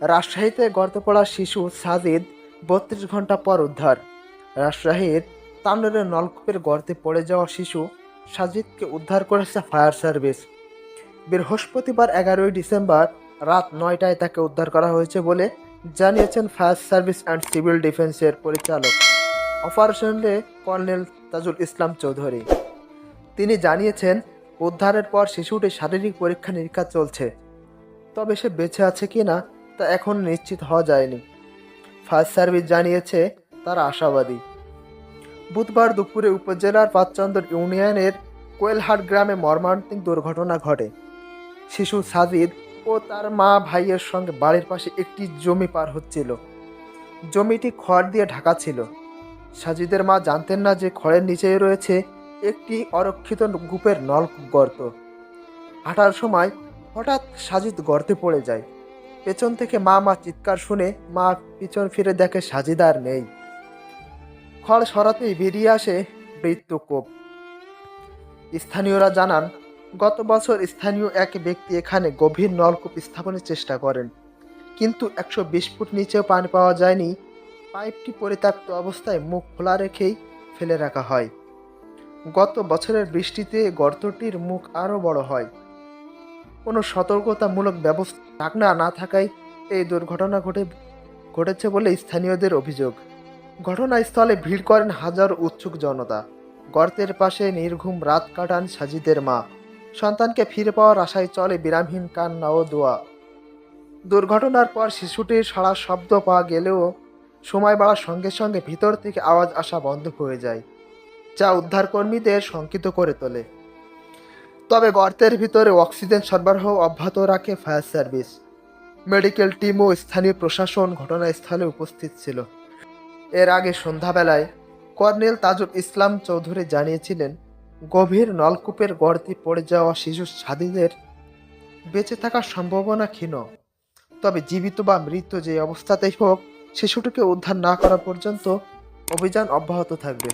রাজশাহীতে গর্তে পড়া শিশু সাজিদ বত্রিশ ঘণ্টা পর উদ্ধার। রাজশাহীর তান্ডরের নলকূপের গর্তে পড়ে যাওয়া শিশু সাজিদকে উদ্ধার করেছে ফায়ার সার্ভিস। বৃহস্পতিবার এগারোই ডিসেম্বর রাত নয়টায় তাকে উদ্ধার করা হয়েছে বলে জানিয়েছেন ফায়ার সার্ভিস অ্যান্ড সিভিল ডিফেন্সের পরিচালক। অপারেশনে কর্নেল তাজুল ইসলাম চৌধুরী। তিনি জানিয়েছেন, উদ্ধারের পর শিশুটির শারীরিক পরীক্ষা নিরীক্ষা চলছে। তবে সে বেঁচে আছে কি না তা এখন নিশ্চিত হওয়া যায়নি। ফায়ার সার্ভিস জানিয়েছে, তারা আশাবাদী। বুধবার দুপুরে উপজেলার পাঁচচন্দর ইউনিয়নের কোয়েলহাট গ্রামে মর্মান্তিক দুর্ঘটনা ঘটে। শিশু সাজিদ ও তার মা ভাইয়ের সঙ্গে বাড়ির পাশে একটি জমি পার হচ্ছিল। জমিটি খড় দিয়ে ঢাকা ছিল। সাজিদের মা জানতেন না যে খড়ের নিচেই রয়েছে একটি অরক্ষিত কূপের নলকূপ গর্ত। হাঁটার সময় হঠাৎ সাজিদ গর্তে পড়ে যায়। পেছন থেকে মা মা চিৎকার শুনে মা পিছন ফিরে দেখে সাজিদার নেই। খড় সরাতেই বেরিয়ে আসে মৃত্যুকূপ স্থানীয়রা জানান, গত বছর স্থানীয় এক ব্যক্তি এখানে গভীর নলকূপ স্থাপনের চেষ্টা করেন, কিন্তু একশো বিশ ফুট নিচেও পানি পাওয়া যায়নি। পাইপটি পরিত্যক্ত অবস্থায় মুখ খোলা রেখেই ফেলে রাখা হয়। গত বছরের বৃষ্টিতে গর্তটির মুখ আরও বড় হয়। কোনো সতর্কতামূলক ব্যবস্থা না থাকায় এই দুর্ঘটনা ঘটে, ঘটেছে বলে স্থানীয়দের অভিযোগ। ঘটনাস্থলে ভিড় করেন হাজার উৎসুক জনতা। গর্তের পাশে নির্ঘুম রাত কাটান সাজিদের মা। সন্তানকে ফিরে পাওয়ার আশায় চলে বিরামহীন কান্না ও দোয়া। দুর্ঘটনার পর শিশুটির সারা শব্দ পাওয়া গেলেও সময় বাড়ার সঙ্গে সঙ্গে ভিতর থেকে আওয়াজ আসা বন্ধ হয়ে যায়, যা উদ্ধারকর্মীদের শঙ্কিত করে তোলে। তবে গর্তের ভিতরে অক্সিজেন সরবরাহ অব্যাহত রাখে ফায়ার সার্ভিস। মেডিকেল টিম ও স্থানীয় প্রশাসন ঘটনাস্থলে উপস্থিত ছিল। এর আগে সন্ধ্যাবেলায় কর্নেল তাজুল ইসলাম চৌধুরী জানিয়েছিলেন, গভীর নলকূপের গর্তে পড়ে যাওয়া শিশু সাদীদের বেঁচে থাকার সম্ভাবনা ক্ষীণ। তবে জীবিত বা মৃত যে অবস্থাতেই হোক, শিশুটিকে উদ্ধার না করা পর্যন্ত অভিযান অব্যাহত থাকবে।